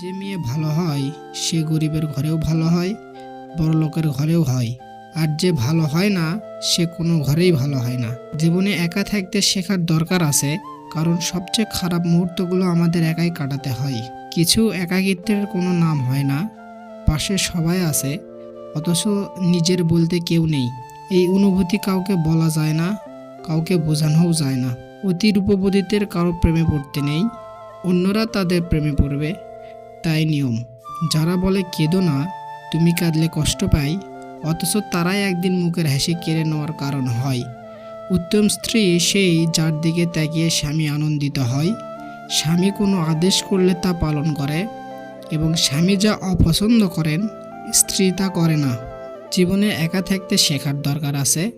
যে মেয়ে ভালো হয়, সে গরিবের ঘরেও ভালো হয় বড় লোকের ঘরেও হয়। আর যে ভালো হয় না, সে কোনো ঘরেই ভালো হয় না। জীবনে একা থাকতে শেখার দরকার আছে, কারণ সবচেয়ে খারাপ মুহূর্তগুলো আমাদের একাই কাটাতে হয়। কিছু একাকিত্বের কোনো নাম হয় না, পাশে সবাই আছে, অথচ নিজের বলতে কেউ নেই। এই অনুভূতি কাউকে বলা যায় না, কাউকে বোঝানোও যায় না। অতি রূপবতীদের কারও প্রেমে পড়তে নেই, অন্যরা তাদের প্রেমে পড়বে। তাই নিয়ম। যারা বলে, কেঁদো না, তুমি কাঁদলে কষ্ট পাই, অথচ তারাই একদিন মুখের হাসি কেড়ে নেওয়ার কারণ হয়। উত্তম স্ত্রী সেই যার দিকে তাকিয়ে স্বামী আনন্দিত হয়। স্বামী কোনো আদেশ করলে তা পালন করে এবং স্বামী যা অপছন্দ করেন, স্ত্রী তা করে না। জীবনে একা থাকতে শেখার দরকার আছে,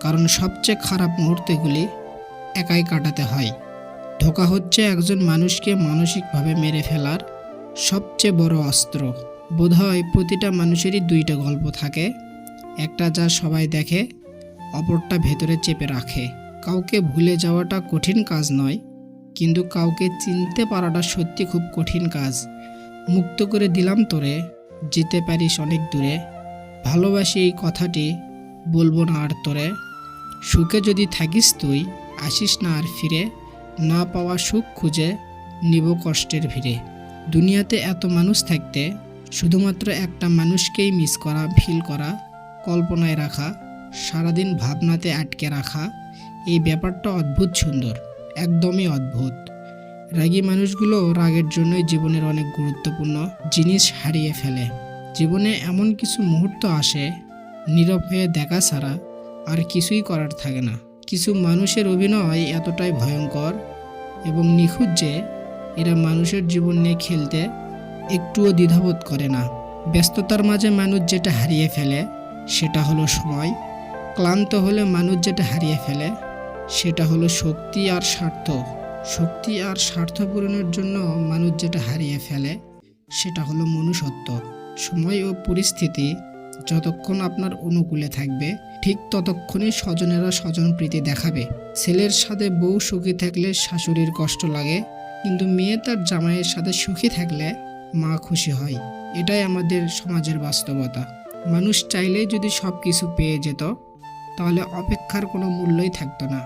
কারণ সবচেয়ে খারাপ মুহূর্তগুলি একাই কাটাতে হয়। ধোকা হচ্ছে একজন মানুষকে মানসিকভাবে মেরে ফেলার সবচেয়ে বড় অস্ত্র। বোধহয় প্রতিটা মানুষেরই দুইটা গল্প থাকে। একটা যা সবাই দেখে, অপরটা ভেতরে চেপে রাখে। কাউকে ভুলে যাওয়াটা কঠিন কাজ নয়, কিন্তু কাউকে চিনতে পারাটা সত্যি খুব কঠিন কাজ। মুক্ত করে দিলাম তোরে, যেতে পারিস অনেক দূরে। ভালোবাসি এই কথাটি, বলব না আর তোরে। সুখে যদি থাকিস তুই, আসিস না আর ফিরে। না পাওয়া সুখ খুঁজে, নিব কষ্টের ভিড়ে। দুনিয়াতে এত মানুষ থাকতে শুধুমাত্র একটা মানুষকেই মিস করা ফিল করা, কল্পনায় রাখা, সারাদিন ভাবনাতে আটকে রাখা, এই ব্যাপারটা অদ্ভুত সুন্দর, একদমই অদ্ভুত। রাগী মানুষগুলো রাগের জন্যই জীবনের অনেক গুরুত্বপূর্ণ জিনিস হারিয়ে ফেলে। জীবনে এমন কিছু মুহূর্ত আসে, নীরব হয়ে দেখা ছাড়া আর কিছুই করার থাকে না। কিছু মানুষের অভিনয় এতটাই ভয়ঙ্কর এবং নিখুঁত যে এরা মানুষের জীবন নিয়ে খেলতে একটুও দ্বিধাবোধ করে না। ব্যস্ততার মাঝে মানুষ যেটা হারিয়ে ফেলে, সেটা হলো সময়। ক্লান্ত হলে মানুষ যেটা হারিয়ে ফেলে, সেটা হলো শক্তি আর স্বার্থ। শক্তি আর স্বার্থ পূরণের জন্য মানুষ যেটা হারিয়ে ফেলে, সেটা হলো মনুষ্যত্ব। সময় ও পরিস্থিতি যতক্ষণ আপনার অনুকূলে থাকবে, ঠিক ততক্ষণই স্বজনেরা স্বজন প্রীতি দেখাবে। ছেলের সাথে বউ সুখী থাকলে শাশুড়ির কষ্ট লাগে কিন্তু মেয়ে তার জামাইয়ের সাথে সুখী থাকলে মা খুশি হয়। এটাই আমাদের সমাজের বাস্তবতা। মানুষ চাইলেই যদি সব কিছু পেয়ে যেত, তাহলে অপেক্ষার কোনো মূল্যই থাকতো না।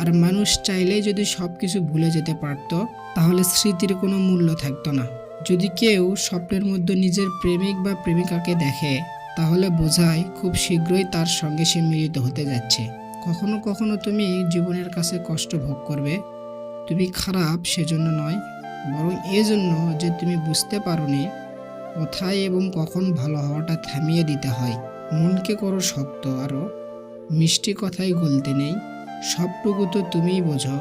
আর মানুষ চাইলেই যদি সব কিছু ভুলে যেতে পারতো, তাহলে স্মৃতির কোনো মূল্য থাকতো না। যদি কেউ স্বপ্নের মধ্যে নিজের প্রেমিক বা প্রেমিকাকে দেখে, তাহলে বোঝায় খুব শীঘ্রই তার সঙ্গে সে মিলিত হতে যাচ্ছে। কখনো কখনো তুমি জীবনের কাছে কষ্ট ভোগ করবে তুমি খারাপ সেজন্য নয়, বরং এজন্য যে তুমি বুঝতে পারোনি কোথায় এবং কখন ভালো হওয়াটা থামিয়ে দিতে হয়। মনকে করো শক্ত আরও মিষ্টি কথাই গলতে নেই, সবটুকু তো তুমিই বোঝো,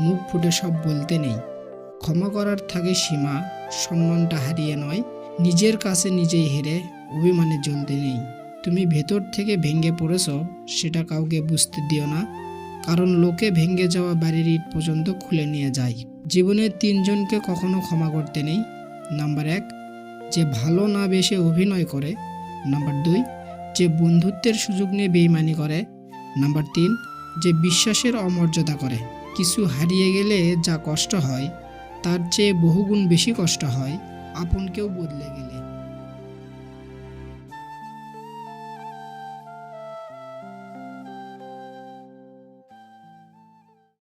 মুখ ফুটে সব বলতে নেই। ক্ষমা করার থাকে সীমা, সম্মানটা হারিয়ে নয়, নিজের কাছে নিজেই হেরে অভিমানে জ্বলতে নেই। তুমি ভেতর থেকে ভেঙে পড়েছ, সেটা কাউকে বুঝতে দিও না কারণ লোকে ভেঙে যাওয়া বাড়ির ইট পর্যন্ত খুলে নিয়ে যায়। জীবনের তিনজনকে কখনো ক্ষমা করতে নেই। নাম্বার এক, যে ভালো না বেশে অভিনয় করে। নাম্বার দুই, যে বন্ধুত্বের সুযোগ নিয়ে বেইমানি করে। নাম্বার তিন, যে বিশ্বাসের অমর্যাদা করে। কিছু হারিয়ে গেলে যা কষ্ট হয়, তার চেয়ে বহুগুণ বেশি কষ্ট হয় আপনকেও বদলে গেলে।